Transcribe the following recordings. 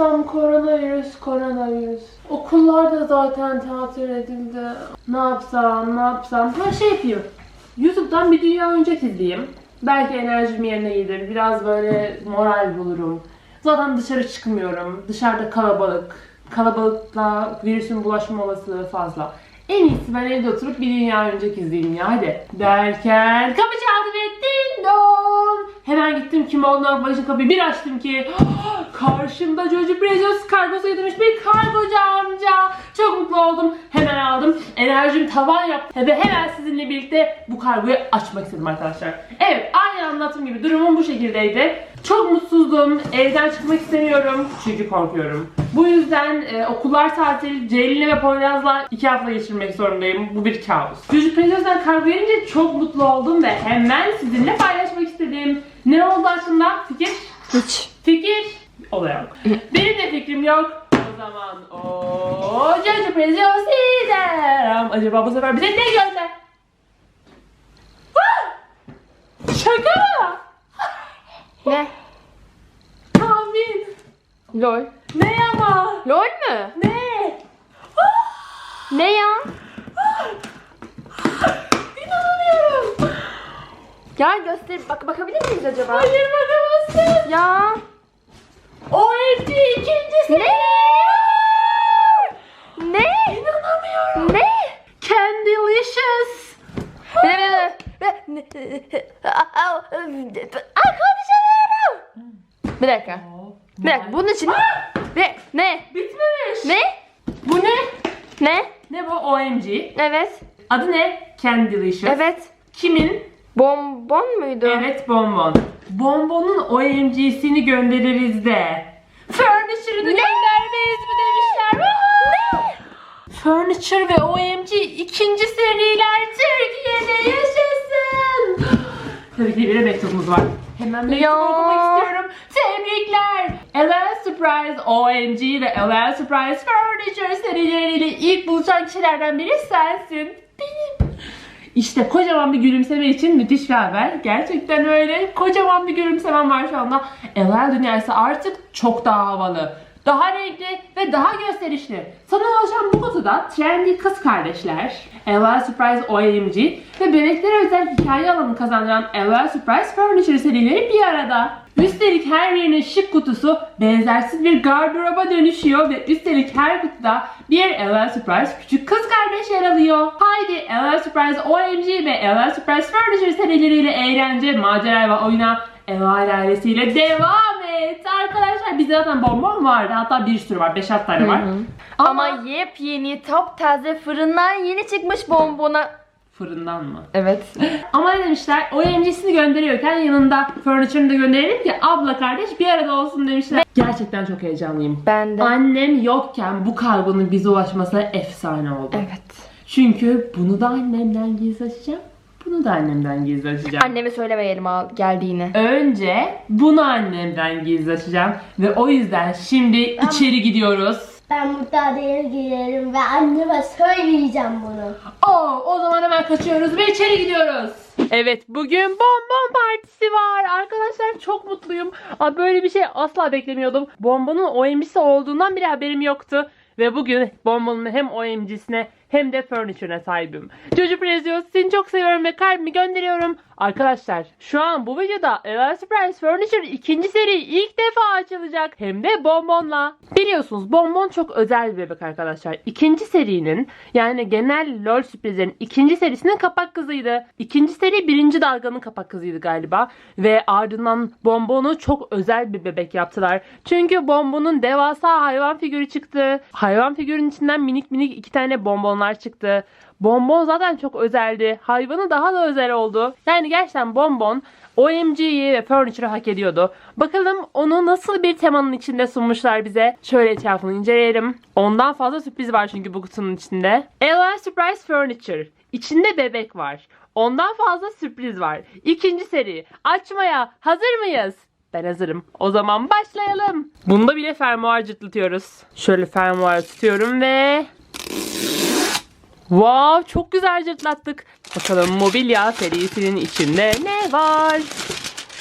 yapsam koronavirüs, koronavirüs. Okullar da zaten tatil edildi. Ne yapsam, ne yapsam. Ha şey yapayım. YouTube'dan bir dünya oyuncak izleyeyim. Belki enerjim yerine gelir. Biraz böyle moral bulurum. Zaten dışarı çıkmıyorum. Dışarıda kalabalık. Kalabalıkla virüsün bulaşma olasılığı fazla. En iyisi ben evde oturup bir dünya oyuncak izleyeyim ya hadi. Derken kapı çaldı ve ding dong. Hemen gittim kim olduğuna bakmak için kapıyı bir açtım ki karşımda Jojo Prezos kargosu getirmiş bir kargocu amca. Çok mutlu oldum. Hemen aldım. Enerjim tavan yaptı. Ve hemen sizinle birlikte bu kargoyu açmak istedim arkadaşlar. Evet aynı anlattığım gibi durumum bu şekildeydi. Çok mutsuzdum. Evden çıkmak istemiyorum. Çünkü korkuyorum. Bu yüzden e, okullar tatil, Ceylin ve Poyraz'la iki hafta geçirmek zorundayım. Bu bir kabus. Çocuk Prezos'dan kargo gelince çok mutlu oldum ve hemen sizinle paylaşmak istedim. Ne oldu aslında? Fikir? Hiç. Fikir? Olay yok. Benim de fikrim yok. O zaman o Jojo Prezos derim. Acaba bu sefer bize ne gönder? Şaka mı? Ne? Tahmin. Lol. Ne ama? Lol mü? Ne? Ne ya? İnanamıyorum. Gel göster. Bak bakabilir miyiz acaba? Hayır bakamazsın. Ya. OMG ikincisi. Ne? Ne? İnanamıyorum. Ne? Candylicious. Ne? Ne? Ne? Aa konuşamıyorum. Bir dakika. Bir dakika. Bunun için ne? Ne? Bitmemiş. Ne? Bu ne? Ne? Ne bu? OMG. Evet. Adı ne? Candylicious. Evet. Kimin? Bonbon muydu? Evet bonbon. Bonbonun OMG'sini göndeririz de. Furniture'ını Ne? göndermeyiz mi demişler. Ne? Furniture ve OMG ikinci seriler Türkiye'de yaşasın. Tabii ki bir mektubumuz var. Hemen mektubu okumak istiyorum. Tebrikler. LL Surprise OMG ve LL Surprise Furniture serileriyle ilk buluşan kişilerden biri sensin. İşte kocaman bir gülümseme için müthiş bir haber. Gerçekten öyle. Kocaman bir gülümsemem var şu anda. LL dünyası artık çok daha havalı. Daha renkli ve daha gösterişli. Sana ulaşan bu kutuda trendy kız kardeşler, LL Surprise OMG ve bebeklere özel hikaye alanı kazandıran LL Surprise Furniture serileri bir arada. Üstelik her birinin şık kutusu benzersiz bir gardıroba dönüşüyor ve üstelik her kutuda bir LL Surprise küçük kız kardeş yer alıyor. Haydi LL Surprise OMG ve LL Surprise Furniture serileriyle eğlence, macera ve oyuna LL ailesiyle devam et. Arkadaşlar bizde zaten bonbon vardı. Hatta bir sürü var. 5-6 tane var. hı. Ama, Ama yepyeni taptaze fırından yeni çıkmış bonbona. Fırından mı? Evet. Ama ne demişler? OMG'sini gönderiyorken yanında furniture'ını da gönderelim ki abla kardeş bir arada olsun demişler. Gerçekten çok heyecanlıyım. Ben de. Annem yokken bu kargonun bize ulaşması efsane oldu. Evet. Çünkü bunu da annemden gizli açacağım. Bunu da annemden gizli açacağım. Anneme söylemeyelim al geldiğini. Önce bunu annemden gizli açacağım. Ve o yüzden şimdi içeri gidiyoruz. Ben müdahaleye girerim ve anneme söyleyeceğim bunu. Oo, o zaman hemen kaçıyoruz ve içeri gidiyoruz. Evet bugün bonbon partisi var. Arkadaşlar çok mutluyum. Aa, böyle bir şey asla beklemiyordum. Bonbonun OMG'si olduğundan bile haberim yoktu. Ve bugün bonbonun hem OMG'sine hem de furniture'ine sahibim. Jojo Prezios seni çok seviyorum ve kalbimi gönderiyorum. Arkadaşlar şu an bu videoda LL Surprise Furniture ikinci seri ilk defa açılacak. Hem de bonbonla. Biliyorsunuz bonbon çok özel bir bebek arkadaşlar. İkinci serinin yani genel LOL sürprizlerin ikinci serisinin kapak kızıydı. İkinci seri birinci dalganın kapak kızıydı galiba. Ve ardından bonbonu çok özel bir bebek yaptılar. Çünkü bonbonun devasa hayvan figürü çıktı. Hayvan figürün içinden minik minik iki tane bonbonlar çıktı. Bonbon zaten çok özeldi. Hayvanı daha da özel oldu. Yani gerçekten bonbon OMG'yi ve Furniture'ı hak ediyordu. Bakalım onu nasıl bir temanın içinde sunmuşlar bize. Şöyle etrafını inceleyelim. Ondan fazla sürpriz var çünkü bu kutunun içinde. LL Surprise Furniture. İçinde bebek var. Ondan fazla sürpriz var. İkinci seri. Açmaya hazır mıyız? Ben hazırım. O zaman başlayalım. Bunda bile fermuar cırtlatıyoruz. Şöyle fermuar tutuyorum ve Wow çok güzel cırtlattık. Bakalım mobilya serisinin içinde ne var?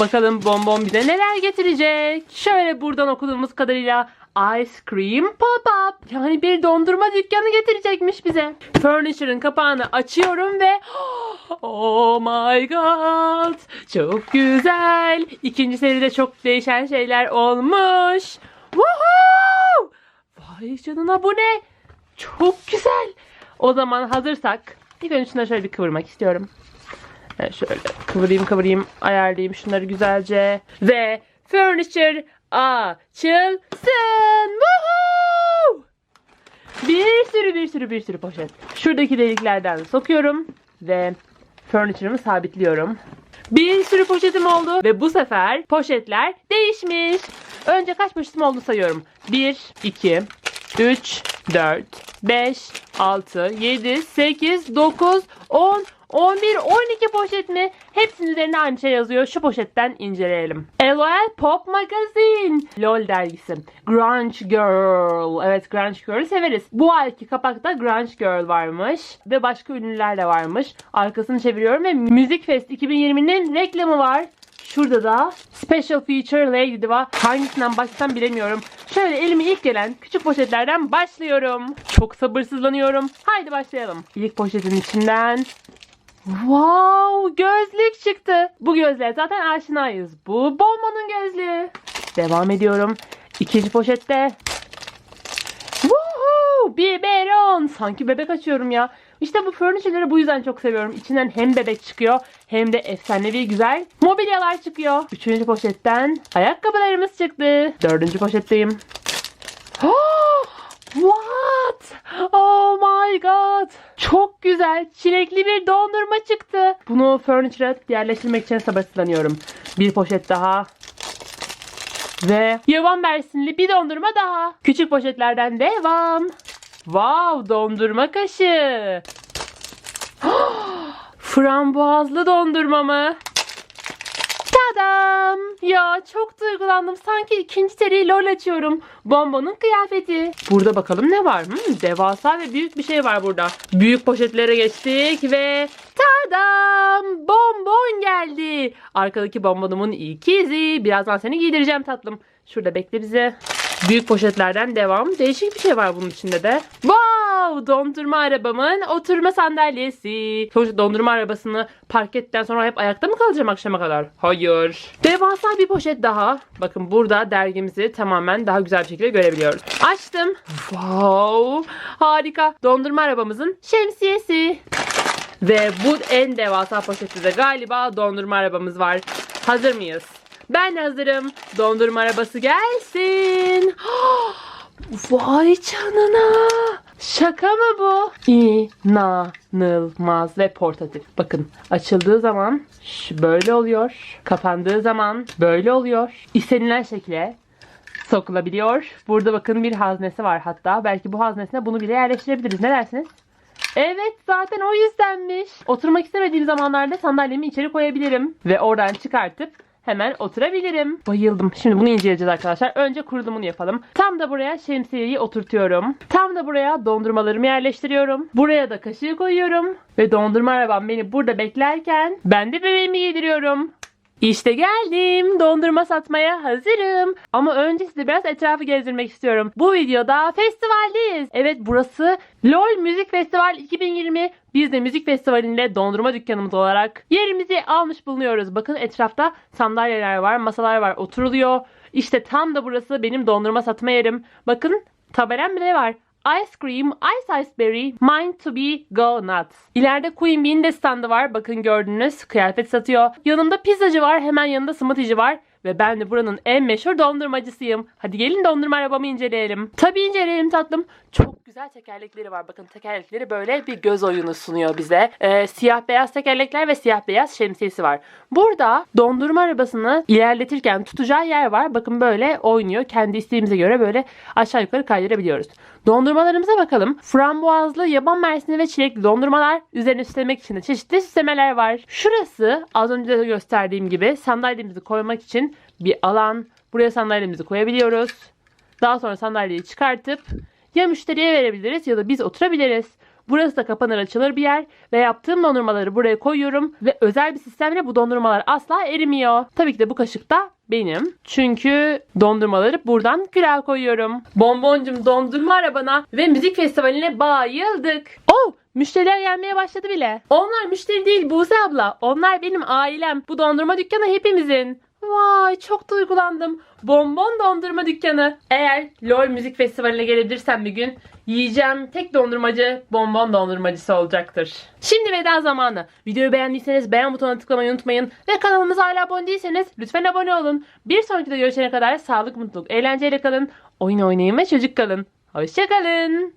Bakalım bonbon bize neler getirecek. Şöyle buradan okuduğumuz kadarıyla Ice Cream Pop-Up. Yani bir dondurma dükkanı getirecekmiş bize. Furniture'ın kapağını açıyorum ve Oh my god. Çok güzel. İkinci seride çok değişen şeyler olmuş. Woohoo! Vay canına bu ne? Çok güzel. O zaman hazırsak ilk önce şunları şöyle bir kıvırmak istiyorum. Evet, şöyle kıvırayım kıvırayım ayarlayayım şunları güzelce. Ve furniture açılsın. Woohoo! Bir sürü bir sürü bir sürü poşet. Şuradaki deliklerden sokuyorum ve furniture'ımı sabitliyorum. Bir sürü poşetim oldu ve bu sefer poşetler değişmiş. Önce kaç poşetim oldu sayıyorum. 1, 2, 3, 4, 5, 6, 7, 8, 9, 10, 11, 12 poşet mi? Hepsinin üzerine aynı şey yazıyor. Şu poşetten inceleyelim. LOL Pop Magazine. LOL dergisi. Grunge Girl. Evet Grunge Girl'ü severiz. Bu ayki kapakta Grunge Girl varmış. Ve başka ünlüler de varmış. Arkasını çeviriyorum ve Müzik Fest 2020'nin reklamı var. Şurada da Special Feature Lady Diva. Hangisinden başlasam bilemiyorum. Şöyle elime ilk gelen küçük poşetlerden başlıyorum. Çok sabırsızlanıyorum. Haydi başlayalım. İlk poşetin içinden Wow, gözlük çıktı. Bu gözlüğe zaten aşinayız. Bu bombanın gözlüğü. Devam ediyorum. İkinci poşette. Woohoo! Biberon. Sanki bebek açıyorum ya. İşte bu furniture'ları bu yüzden çok seviyorum. İçinden hem bebek çıkıyor hem de efsanevi güzel mobilyalar çıkıyor. Üçüncü poşetten ayakkabılarımız çıktı. Dördüncü poşetteyim. Oh, What? Oh my god. Çok güzel. Çilekli bir dondurma çıktı. Bunu furniture'a yerleştirmek için sabırsızlanıyorum. Bir poşet daha. Ve yavan versiyonlu bir dondurma daha. Küçük poşetlerden devam. Wow dondurma kaşığı. Frambuazlı dondurma mı? Tadam! Ya çok duygulandım. Sanki ikinci seriyi LOL açıyorum. Bombonun kıyafeti. Burada bakalım ne var? Hmm, devasa ve büyük bir şey var burada. Büyük poşetlere geçtik ve tadam! Bonbon geldi. Arkadaki bonbonumun ikizi. Birazdan seni giydireceğim tatlım. Şurada bekle bizi. Büyük poşetlerden devam. Değişik bir şey var bunun içinde de. Wow! Dondurma arabamın oturma sandalyesi. Sonuçta dondurma arabasını park ettikten sonra hep ayakta mı kalacağım akşama kadar? Hayır. Devasa bir poşet daha. Bakın burada dergimizi tamamen daha güzel bir şekilde görebiliyoruz. Açtım. Wow! Harika. Dondurma arabamızın şemsiyesi. Ve bu en devasa poşette de galiba dondurma arabamız var. Hazır mıyız? Ben hazırım. Dondurma arabası gelsin. Vay canına. Şaka mı bu? İnanılmaz ve portatif. Bakın açıldığı zaman böyle oluyor. Kapandığı zaman böyle oluyor. İstenilen şekilde sokulabiliyor. Burada bakın bir haznesi var hatta. Belki bu haznesine bunu bile yerleştirebiliriz. Ne dersiniz? Evet zaten o yüzdenmiş. Oturmak istemediğim zamanlarda sandalyemi içeri koyabilirim. Ve oradan çıkartıp hemen oturabilirim. Bayıldım. Şimdi bunu inceleyeceğiz arkadaşlar. Önce kurulumunu yapalım. Tam da buraya şemsiyeyi oturtuyorum. Tam da buraya dondurmalarımı yerleştiriyorum. Buraya da kaşığı koyuyorum. Ve dondurma arabam beni burada beklerken ben de bebeğimi yediriyorum. İşte geldim. Dondurma satmaya hazırım. Ama önce size biraz etrafı gezdirmek istiyorum. Bu videoda festivaldeyiz. Evet burası LOL Müzik Festival 2020. Biz de müzik festivalinde dondurma dükkanımız olarak yerimizi almış bulunuyoruz. Bakın etrafta sandalyeler var, masalar var, oturuluyor. İşte tam da burası benim dondurma satma yerim. Bakın tabelem bile var. Ice cream, ice ice berry, mine to be go nuts. İleride Queen Bee'nin de standı var. Bakın gördünüz. Kıyafet satıyor. Yanımda pizzacı var. Hemen yanında smoothie'ci var. Ve ben de buranın en meşhur dondurmacısıyım. Hadi gelin dondurma arabamı inceleyelim. Tabii inceleyelim tatlım. Çok güzel tekerlekleri var. Bakın tekerlekleri böyle bir göz oyunu sunuyor bize. Ee, siyah beyaz tekerlekler ve siyah beyaz şemsiyesi var. Burada dondurma arabasını ilerletirken tutacağı yer var. Bakın böyle oynuyor. Kendi isteğimize göre böyle aşağı yukarı kaydırabiliyoruz. Dondurmalarımıza bakalım. Frambuazlı, yaban mersini ve çilekli dondurmalar. Üzerine süslemek için de çeşitli süslemeler var. Şurası az önce de gösterdiğim gibi sandalyemizi koymak için bir alan. Buraya sandalyemizi koyabiliyoruz. Daha sonra sandalyeyi çıkartıp ya müşteriye verebiliriz ya da biz oturabiliriz. Burası da kapanır açılır bir yer ve yaptığım dondurmaları buraya koyuyorum ve özel bir sistemle bu dondurmalar asla erimiyor. Tabii ki de bu kaşık da benim. Çünkü dondurmaları buradan külah koyuyorum. Bonboncum dondurma arabana ve müzik festivaline bayıldık. Oh Müşteriler gelmeye başladı bile. Onlar müşteri değil Buse abla. Onlar benim ailem. Bu dondurma dükkanı hepimizin. Vay çok duygulandım. Bonbon dondurma dükkanı. Eğer LOL Müzik Festivali'ne gelebilirsem bir gün yiyeceğim tek dondurmacı bonbon dondurmacısı olacaktır. Şimdi veda zamanı. Videoyu beğendiyseniz beğen butonuna tıklamayı unutmayın. Ve kanalımıza hala abone değilseniz lütfen abone olun. Bir sonraki videoda görüşene kadar sağlık, mutluluk, eğlenceyle kalın. Oyun oynayın ve çocuk kalın. Hoşçakalın.